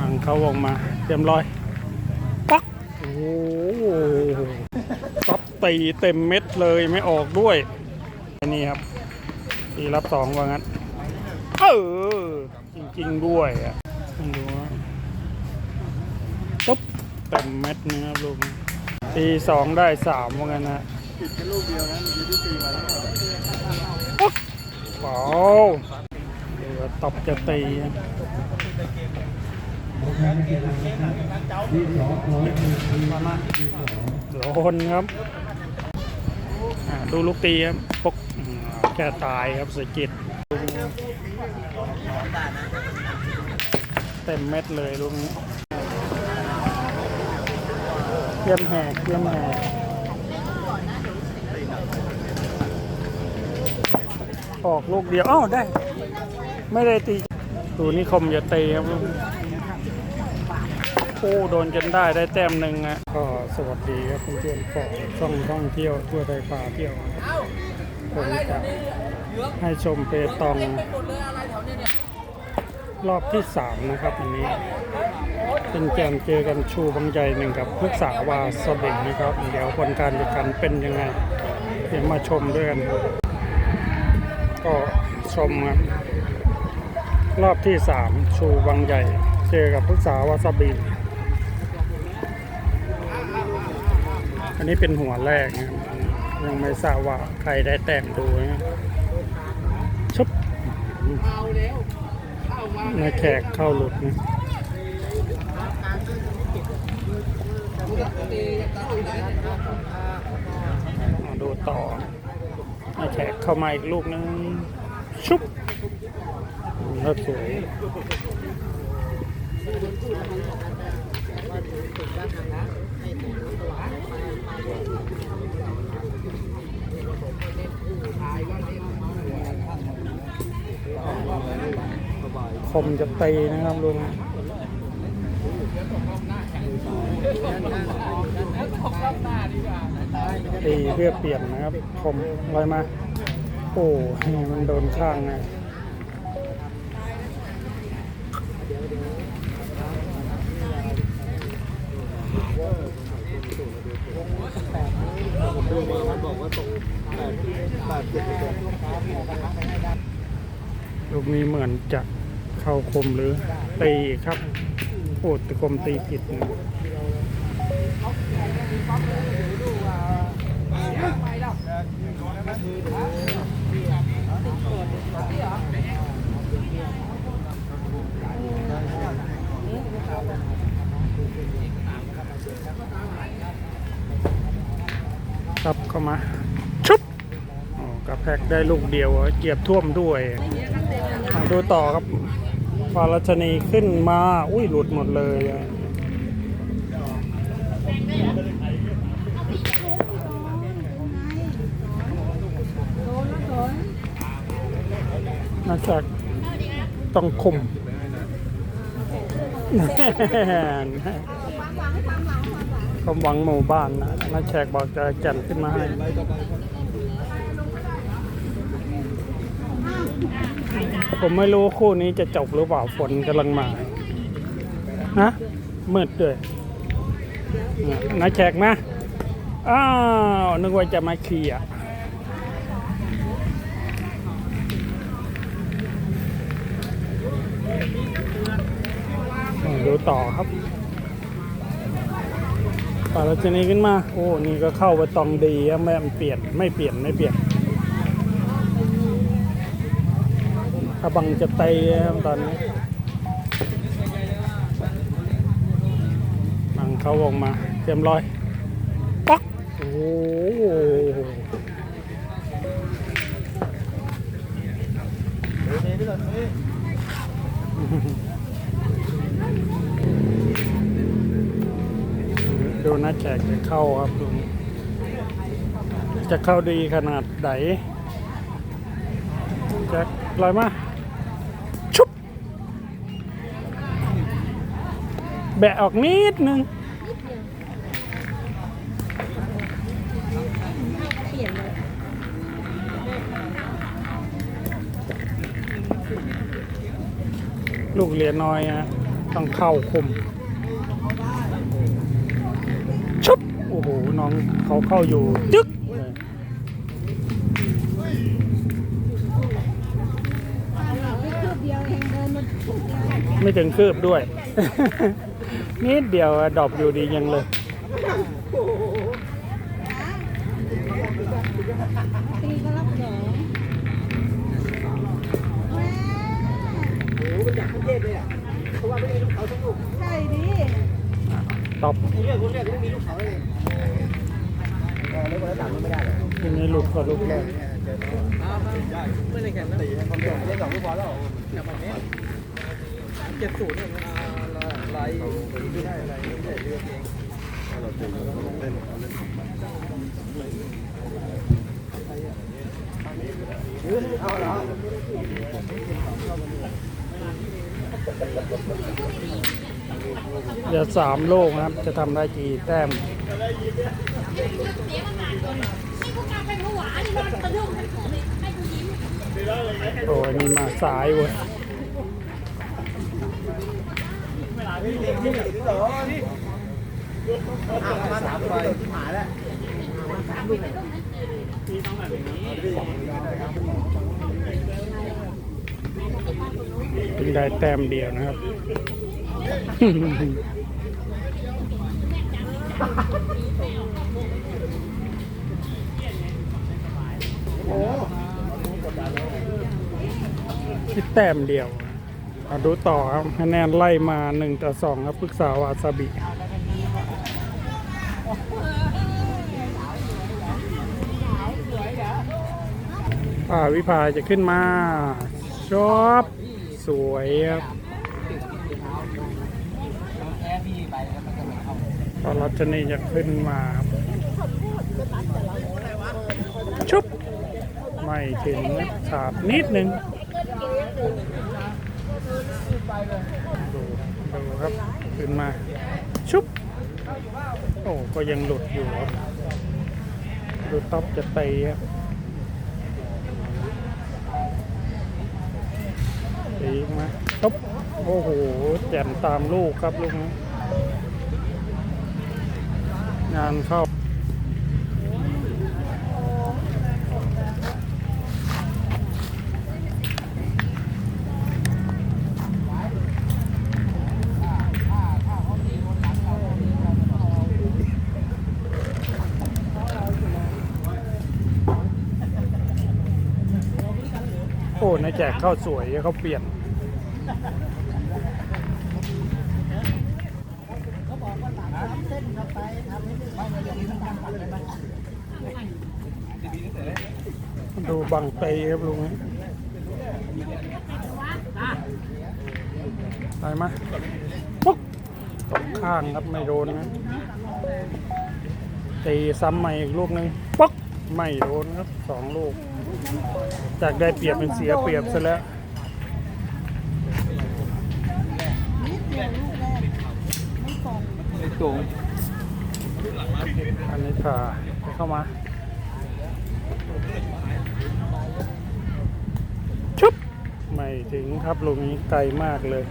มังเขาวงมาเตรียมร้อยปักโอ้โหซับตีเต็มเม็ดเลยไม่ออกด้วยนี่ครับตีรับสองว่างั้นเออจริงๆด้วยอะดูว่าปุ๊บเต็มเม็ดนะครับลูกตีสองได้สามว่างั้นนะติดแค่ลูกเดียวนะเมื่อกี้ที่ตีมาแล้วปุ๊บเปล่าดูว่าตบจะตีอะ โดนครับ ดูลูกตีครับปกแค่ตายครับสกิดเต็มเม็ดเลยลูกนี้เยี่ยมแหกเยี่ยมแหกออกลูกเดียวอ้าวได้ ไม่ได้ตี ดูนี่คมอย่าตีครับลูก นี้โดนจนได้ได้แต้มหนึ่งอะก็สวัสดีครับเพื่อนๆของช่องท่องเที่ยวทั่วไทยพาเที่ยวผมจะให้ชมเปตองรอบที่สามนะครับอันนี้ เป็นเกมเจอกันชูบางใหญ่หนึ่งกับพฤกษาวาสเบงนะครับ เดี๋ยวผลการแข่งขันเป็นยังไง เดี๋ยวมาชมด้วยกัน ก็ชมครับรอบที่สามชูบางใหญ่ เจอกับพฤกษาวาซาบิ อันนี้เป็นหัวแรกนะครับยังไม่ทราบว่าใครได้แต้มดูนะชุบนายแขกเข้าหลุดนะมาดูต่อนายแขกเข้ามาอีกลูกนึง ชุบแล้วสวย คมจะตีนะครับลุงตีเพื่อเปลี่ยนนะครับ คมลอยมา โอ้มันโดนข้างไงผมดูมามันบอกว่าตกแปดแปดเจ็ดเปอร์เซ็นต์ ลูกนี้เหมือนจะเข้าคมหรือตีครับโอ้ตะคมตีผิดนะ เข้ามา ชุบกระแพกได้ลูกเดียวเกียบท่วมด้วยมาดูต่อครับฟารัชนีขึ้นมา อุ้ยหลุดหมดเลยน่าจะต้องคุม ความหวังหมู่บ้านนะนักแขกบอกจะแก่นขึ้นมาให้ผมไม่รู้คู่นี้จะจบหรือเปล่าฝนกำลังมาฮะมืดด้วยนักแขกมาอ้าวนึกว่าจะมาเคลียร์อ่าดูต่อครับ ปาราชนีขึ้นมา โอ้ นี่ก็เข้าไปตองดีไม่เปลี่ยน ไม่เปลี่ยน ไม่เปลี่ยนกระบังจะเตยตอนนี้บังเข้าวงมา เตรียมร้อย เข้าครับดูจะเข้าดีขนาดไหนจ็คลอยมา ชุบ แบะออกนิดนึงลูกเหรียญน้อยฮะต้องเข้าคุม ชุบ โอ้โห น้อง เขาเข้าอยู่จึ๊กเลยคืบเดียวเองเดินมาคืบเดียวไม่ถึงคืบด้วย นิดเดียวอะดรอปอยู่ดียังเลยตีก็รับสองโอ้โหมันจากประเทศเลยอะเพราะว่าไม่มีลูกเขาทั้งลูกใช่ดิตอบไอ้เรื่องพวกเนี้ยไม่มีลูกเขาเลย เออแล้ววันนั้นมันไม่ได้เลยทีนี้ลูกก็ลูกแรกไม่ได้แข่งนะตีให้ควาเร็วเล่นสองลูกบอลแล้วจากแบบนี้เจ็ดศูนย์เนี่ยมันไล่ไม่ได้อะไรไม่ได้เรือเองเราตีเล่นเล่นเอาเหรอเดี๋ยวสามโลกนะครับ จะทำได้กี่แต้ม โอ้ยนี่มาสายเว้ยมาสามไปหาแล้วเป็นได้แต้มเดียวนะครับ ที่แต้มเดียวมาดูต่อครับคะแนนไล่มา1ต่อ2ครับปรึกษาวาซาบิอ่าวิภาจะขึ้นมา ชอบ สวยครับ ตอนรัชนีจะขึ้นมาครับชุบไม่ถึงนะขาดนิดนึงดูดูครับขึ้นมา ชุบ โอ้ก็ยังหลุดอยู่ครับดูท็อปจะตีครับตีมาตบโอ้โหแจ่มตามลูกครับลูกนี้ งานเข้าโอ้นายแจกข้าวสวยเขาเปลี่ยน ดูบังเตยครับลุงนี้ไปมาปุ๊บตกข้างครับไม่โดนนะตีซ้ำใหม่อีกลูกหนึ่งป๊อกไม่โดนครับสองลูก จากได้เปรียบเป็นเสียเปรียบซะแล้วไอ้ตรง อันนี้พาเข้ามาชุบไม่ถึงครับลุงนี้ไกลมากเลย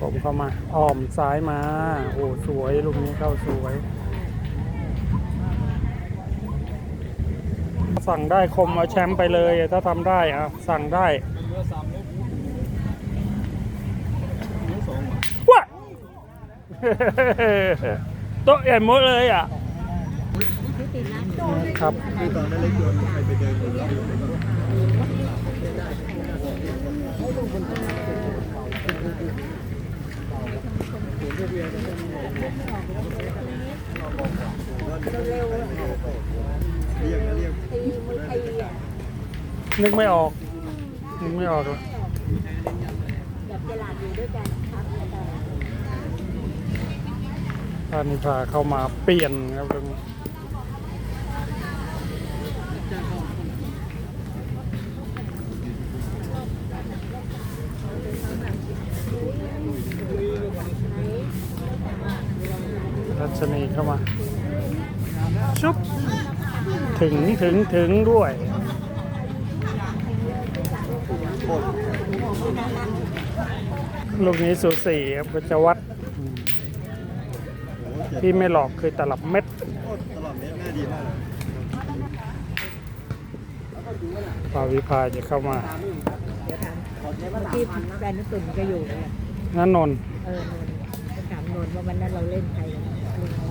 ผมเข้ามาอ้อมซ้ายมา โอ้ สวยลูกนี้เข้าสวย สั่งได้คมเอาแชมป์ไปเลยถ้าทำได้อะสั่งได้ว้าโต๊ะเอ็นหมดเลยอะครับคือตอนนั้นเล็กโยนใครไปเดิ นึกไม่ออก นึกไม่ออกเลยแบบตลาดอยู่ด้วยกันครับพานิพาเข้ามาเปลี่ยนครับลุงพา รัชนีเข้ามา ชุบ ถึงถึงถึงด้วยลูกนี้สูสีครับก็จะวัดอืมที่ไม่หลอกคือตลับเม็ดตลอดเนี้ยน่าดีมากเลยปาวิภาจะเข้ามาที่แฟนนุ่นก็อยู่เลยนันนนท์เออไปถามนนท์ว่าวันนั้นเราเล่นใครกันเล่นอะไ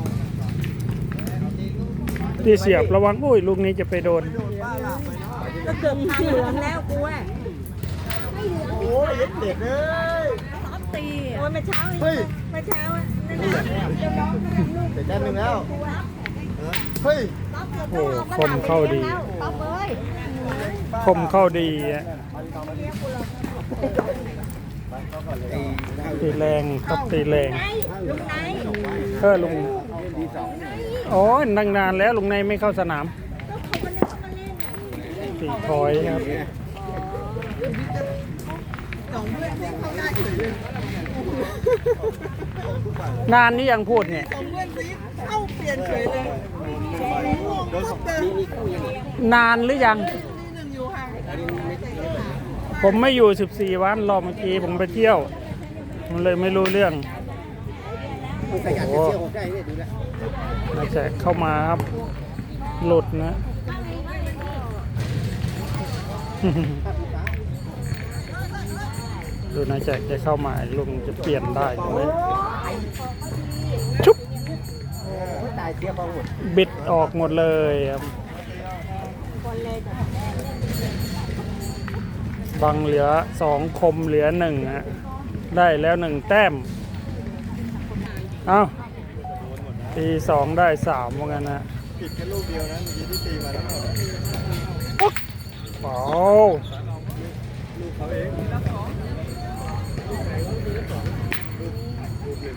ร ที่เสียบระวังอุ้ยลูกนี้จะไปโดน ก็เกือบทางเหลืองแล้วกูอะโอ้ยเด็กเอ้ยซ้อมตีโอ้ยเมื่อเช้าเฮ้ยเมื่อเช้าอะนั่นน่ะเดี๋ยวน้องกำลังลูกเด็กแค่หนึ่งแล้วเฮ้ยโอ้คมเข้าดีป๊อปเอ้ยคมเข้าดีอะตีแรงครับตีแรงไหนลุงไหนเออลุง โอ้ยนั่งนานแล้วลุงในไม่เข้าสนามก็เขามาเล่นเขามาเล่นอะตีถอยครับนานนี้ยังพูดเนี่ยนานหรือยังผมไม่อยู่ 14 วันรอบเมื่อกี้ผมไปเที่ยวผมเลยไม่รู้เรื่องโอ้โห น่าจะเข้ามาครับ หลุดนะดูนะแจกจะเข้ามาลุงจะเปลี่ยนได้ไหมชุบบิดออกหมดเลยครับบังเหลือสองคมเหลือหนึ่งฮะได้แล้วหนึ่งแต้ม เอา ตีสองได้สามว่างั้นนะผิดแค่ลูกเดียวนะเมื่อกี้ที่ตีมาทั้งหมดโอ้ลูกเขาเอง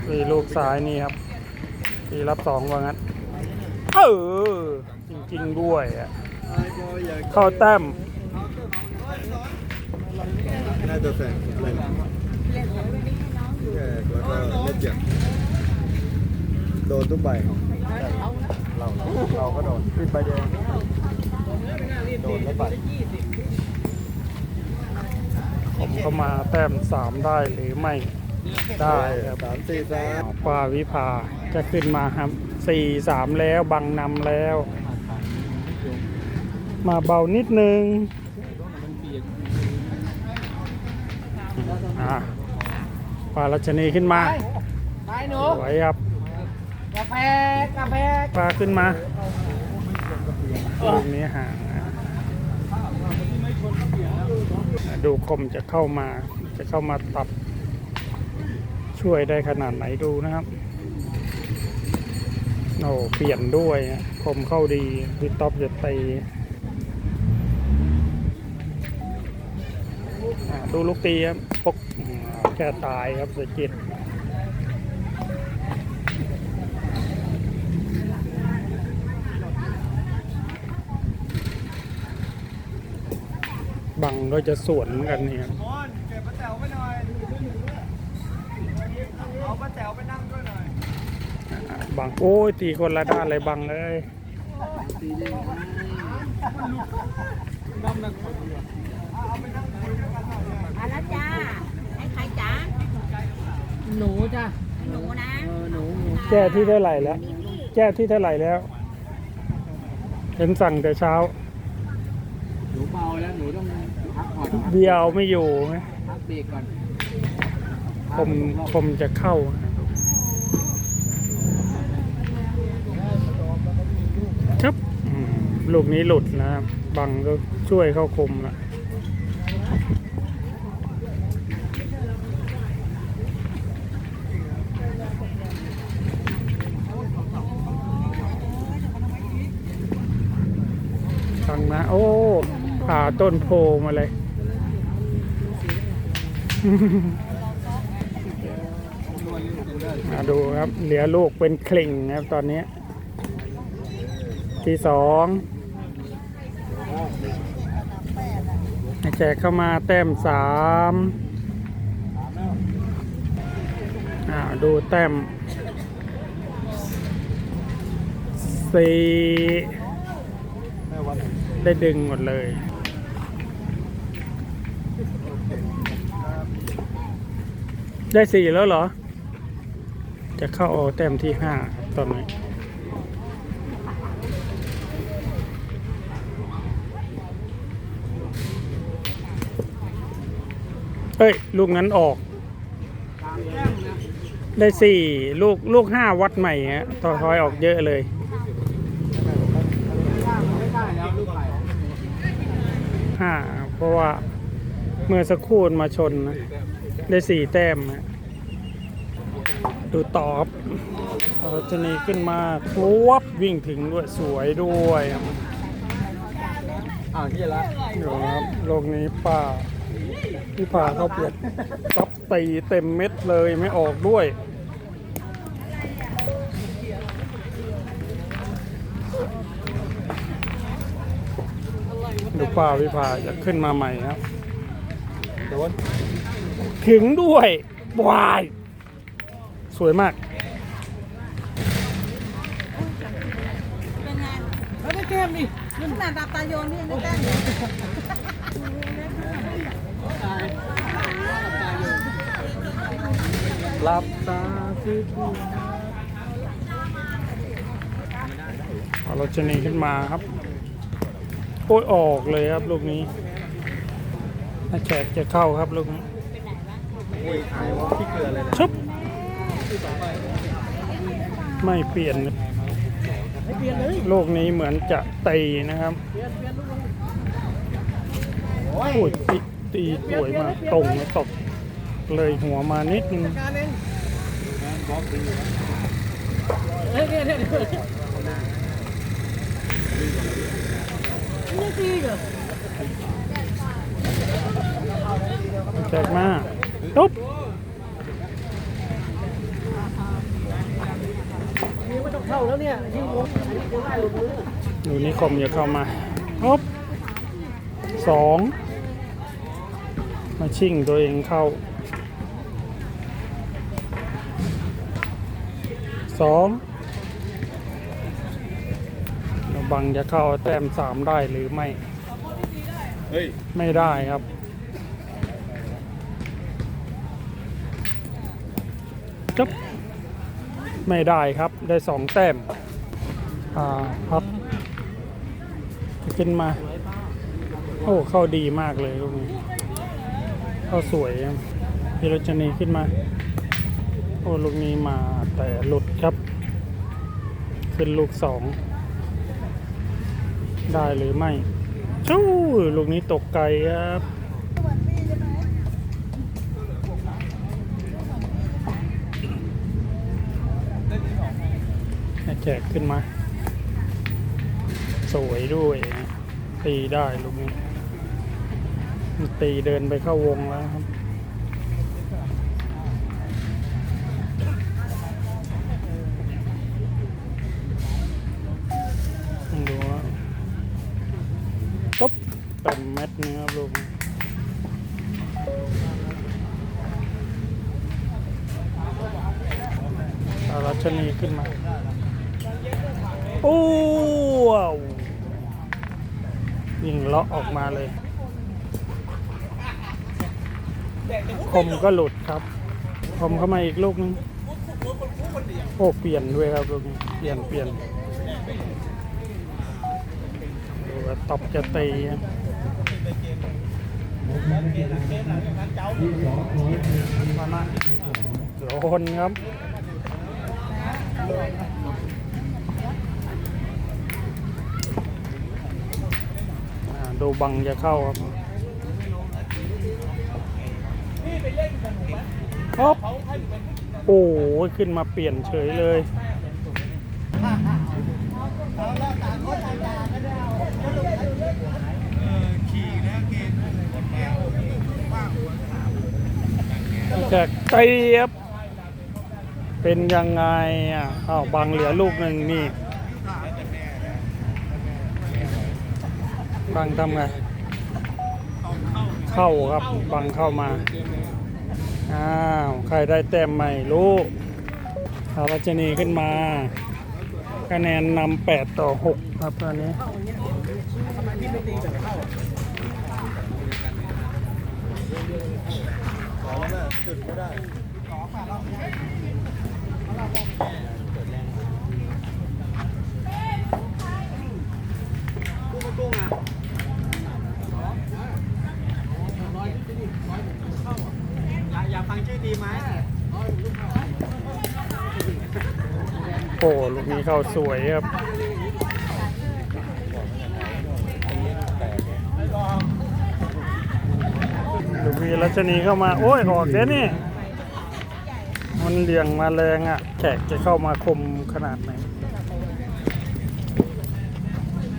ตีลูกซ้ายนี่ครับตีรับสองว่างั้น เออ จริง ๆ ด้วยอะข้ากเข้าแต้มน่าจะแฝงเลยแค่แล้วก็เล่นเจ็บ โดนทุกใบเราเราก็โดนปิดใบแดงโดนแล้วใบผมเข้ามาแต้มสามได้หรือไม่ได้ครับสามสี่สามปาวิภาจะขึ้นมาครับสี่สามแล้วบังนำแล้ว มาเบานิดนึงอะปารัชนีขึ้นมาไปหนูสวยครับ กาแฟกาแฟปลาขึ้นมาลูกนี้ห่างดูคมจะเข้ามาจะเข้ามาตัดช่วยได้ขนาดไหนดูนะครับโอ้เปลี่ยนด้วยคมเข้าดีพี่ต๊อบจะตีดูลูกตีครับปกแค่ตายครับเสียจิต บังก็จะสวนเหมือนกันเนี่ยมอนเก็บป้าแต๋วไปหน่อยเอาป้าแต๋วไปนั่งด้วยหน่อยบังโอ้ยตีคนละด้านเลยบังเลยมาแล้วจ้าให้ใครจ้าหนูจ้ะหนูนะเออหนูหนูแก้วที่เท่าไหร่แล้ว แก้วที่เท่าไหร่แล้ว เห็นสั่งแต่เช้า หนูเมาแล้วหนูต้องพักผ่อน เบียร์เอาไม่อยู่ไหมพักเบรกก่อนผมผมจะเข้าครับอืมลูกนี้หลุดนะครับบังก็ช่วยเข้าคมละฟังนะ โอ้ผ่าต้นโพมาเลย มาดูครับ เหลือลูกเป็นคลิ่งครับตอนนี้ ที่สองแจกเข้ามาแต้มสามดูแต้มสี่ได้ดึงหมดเลย ได้สี่แล้วเหรอ จะเข้าแต้มที่ห้าตอนนี้เอ้ย ลูกนั้นออก ได้สี่ลูกลูกห้าวัดใหม่ฮะต่อทอยออกเยอะเลยห้าเพราะว่าเมื่อสักครู่มาชนนะ ได้สี่แต้มนะดูตอบเราจะนีขึ้นมาครวบวิ่งถึงด้วยสวยด้วยอ่างที่ละเดี๋ยวนะครับโลกนี้ป้าพี่ผ่าเข้าเปลียดตับตีเต็มเม็ดเลยไม่ออกด้วยดูป้าพี่ผ่าจะขึ้นมาใหม่ครับโดน ถึงด้วยวาย สวยมากเป็นไงแล้วได้แก้มนี่ขนาดตาตาโยนนี่ยังได้แต้มเลยหลับตาสิเอารถชนีขึ้นมาครับ โอ้ยออกเลยครับลูกนี้ถ้าแขกจะเข้าครับลูกนี้ อุ้ยหายวะพี่เกลือเลยนะชุบไม่เปลี่ยนไม่เปลี่ยนเลยลูกนี้เหมือนจะตีนะครับเปลี่ยนเปลี่ยนลูกลงโอ้ยตีตีสวยมากตรงเลยตกเลยหัวมานิดนึงการเองเฮ้ยเนี่ยเนี่ยเนี่ยนี่ตีเหรอแขกมา ตุ๊บนี่ไม่ต้องเข้าแล้วเนี่ยยิ่งวงอันนี้กูได้ลูกมือดูนิคมอย่าเข้ามาปุ๊บสองมาชิ่งตัวเองเข้าสองแล้วบังจะเข้าแต้มสามได้หรือไม่เฮ้ยไม่ได้ครับ จับ ไม่ได้ครับได้สองแต้มอ่าพับขึ้นมา โอ้ เข้าดีมากเลยลูกนี้เข้าสวยครับพิรจนีขึ้นมา โอ้ ลูกนี้มาแต่หลุดครับ ขึ้นลูกสองได้หรือไม่ ชู้ลูกนี้ตกไกลครับ แจกขึ้นมา สวยด้วยตีได้ลูกนี้ตีเดินไปเข้าวงแล้วครับดูว่าปุ๊บเต็มเม็ดนี่ครับลูกนี้เอารชนีขึ้นมา โอ้ว้าวยิงเลาะออกมาเลย คมก็หลุดครับ คมเข้ามาอีกลูกนึงโอ้เปลี่ยนด้วยครับลูกนี้เปลี่ยนเปลี่ยนดูว่าตบจะตีโดนครับ อ่า ดูบังจะเข้าครับครับโอ้ยขึ้นมาเปลี่ยนเฉยเลยแจกเตียบเป็นยังไงอะอ้าวบังเหลือลูกหนึ่งนี่ บังทำไง เข้าครับ บังเข้ามา อ้าว ใครได้แต้มใหม่ลูกอารัชนีขึ้นมา คะแนนนำแปดต่อหกครับตอนนี้ทำไมพี่ไม่ตีแต่เข้าขอนะจุดไม่ได้ขอป่ะเรากุ้งกุ้งอะอยากฟังชื่อดีไหม โลูกนี้เข้าสวยครับลูกมีรัชนีเข้ามา โอ้ย ออกเสียนี่ มันเลี่ยงมาแรงอะ แขกจะเข้ามาคมขนาดไหน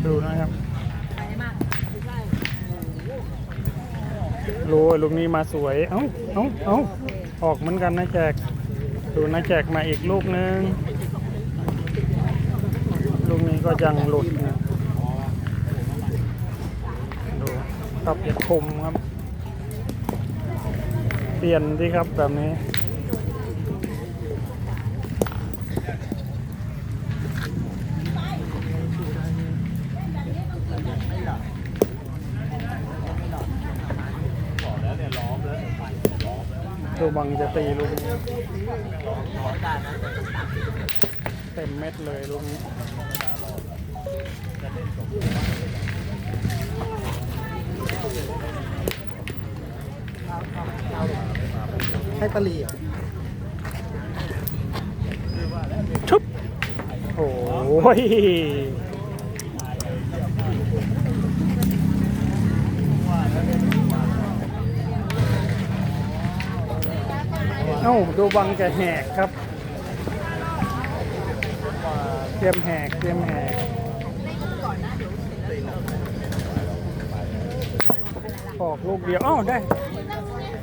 ดูนะครับรู้ว่าลูกนี้มาสวย เอ้า เอ้า เอ้า ออกเหมือนกันนะแจก ดูนะแจกมาอีกลูกนึง ก็ยังหลุดดูครับอย่าคมครับ เปลี่ยนดีครับแบบนี้ดูบังจะตีลูกเต็มเม็ดเลยลูกนี้ ให้ปลีอะชุบโอ้ยเอ้าดูบังจะแหกครับ เตรียมแหก เตรียมแหก ออกลูกเดียวอ้าวได้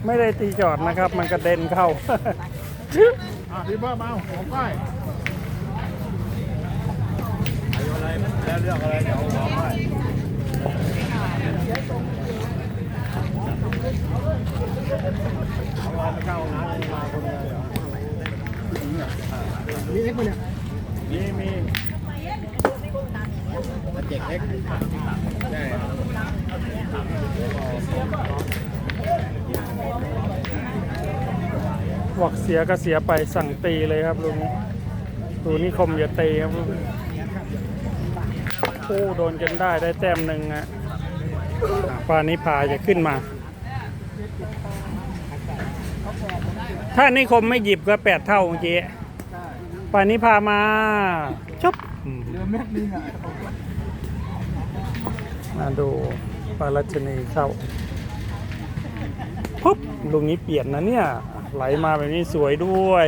ไม่ได้ตีจอดนะครับ มันกระเด็นเข้าอะพี่เบิ้มเอาของก้อยแล้วเรื่องอะไรเดี๋ยวบอกให้เอาไว้ไม่เข้าห้องน้ำมาคนเดียวเหรอมีเอ็กซ์มาเนี่ย มีมีเจ็กเล็กได้ บอกเสียก็เสียไปสั่งตีเลยครับลุงดูนี่คมอย่าตีครับลุงโอ้โดนจนได้ได้แต้มหนึ่งอะปานิพาจะขึ้นมา ถ้านิคมไม่หยิบก็แปดเท่าเมื่อกี้ปานิพามาชบเรือเม็ดนึงอะ มาดูปารัชนีเข้าปุ๊บลุงนี้เปลี่ยนนะเนี่ย ไหลมาแบบนี้สวยด้วย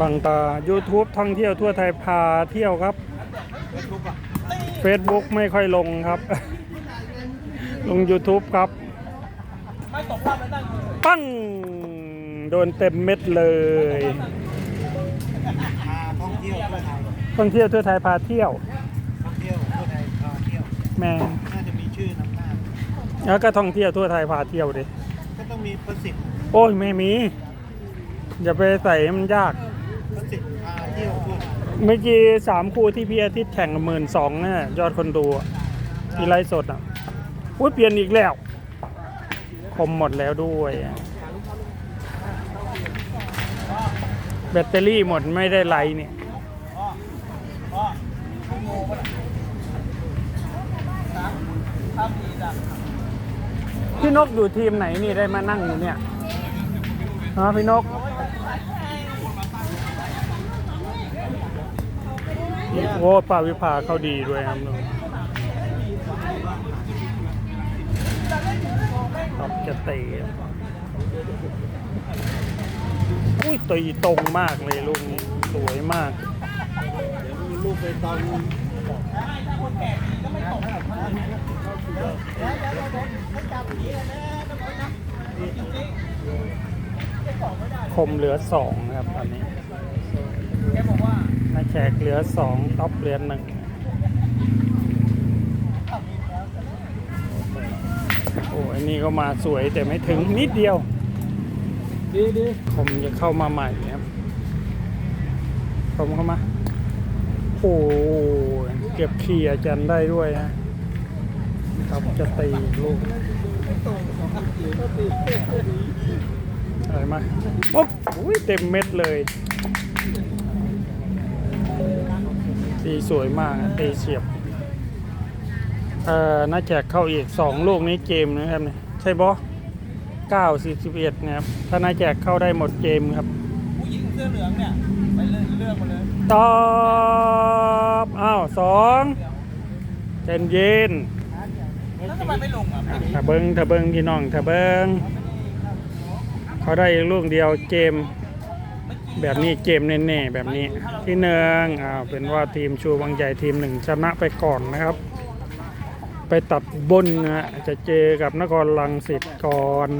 บังตา YouTube ท่องเที่ยวทั่วไทยพาเที่ยวครับ Facebook ไม่ค่อยลงครับ ลง YouTube ครับ ปั้ง โดนเต็มเม็ดเลยพาท่องเที่ยวทั่วไทยท่องเที่ยวทั่วไทยพาเที่ยว แม่น่าจะมีชื่อนำหน้าแล้วก็ท่องเที่ยวทั่วไทยพาเที่ยวดิก็ต้องมีประสิทธิ์โอ้ยไม่มีอย่าไปใส่ให้มันยาก ประสิทธิ์พาเที่ยวทั่วไทยเมื่อกี้สามคู่ที่พี่อาทิตย์แข่งหมื่นสองเนี่ยยอดคนดูอะที่ไลฟ์สดอะอุ้ยเปลี่ยนอีกแล้วคมหมดแล้วด้วยอะแบตเตอรี่หมดไม่ได้ไลฟ์เนี่ย พี่นกอยู่ทีมไหนนี่ได้มานั่งอยู่เนี่ยฮะพี่นกโอ้ปาวิภาเขาดีด้วยครับลุงตอบจะเตะอุ้ยตีตรงมากเลยลูกนี้สวยมากลูกไปตอน คมเหลือสองนะครับตอนนี้นาแขกเหลือสองท็อปเหลือหนึ่งโอ้ยนี่ก็มาสวยแต่ไม่ถึงนิดเดียว ดีดีคมจะเข้ามาใหม่ครับผมเข้ามา โอ้เก็บขี่อาจารย์ได้ด้วยนะ ครับจะตีอีกลูกอะไรมาโอ๊บอุ้ยเต็มเม็ดเลย ตีสวยมากอะตีเฉียบเอ่อน่าจะเข้าอีกสองลูกนี้เกมนะครับเนี่ยใช่บอเก้าสิบสิบเอ็ดนะครับถ้าน่าจะเข้าได้หมดเกมครับผู้หญิงเสื้อเหลืองเนี่ยไปเลือกเลือกมาเลยตอบอ้าวสองใจเย็น แล้วทำไมไม่ลงอะถ้าเบิงถ้าเบิงพี่น้องถ้าเบิงเขาได้ลูกเดียวเกม แบบนี้เกมแน่ๆแบบนี้ที่หนึ่งอ่าเป็นว่าทีมชูบางใหญ่ทีมหนึ่งชนะไปก่อนนะครับ ไปตัดบนนะจะเจอกับนครลังสิตก่อน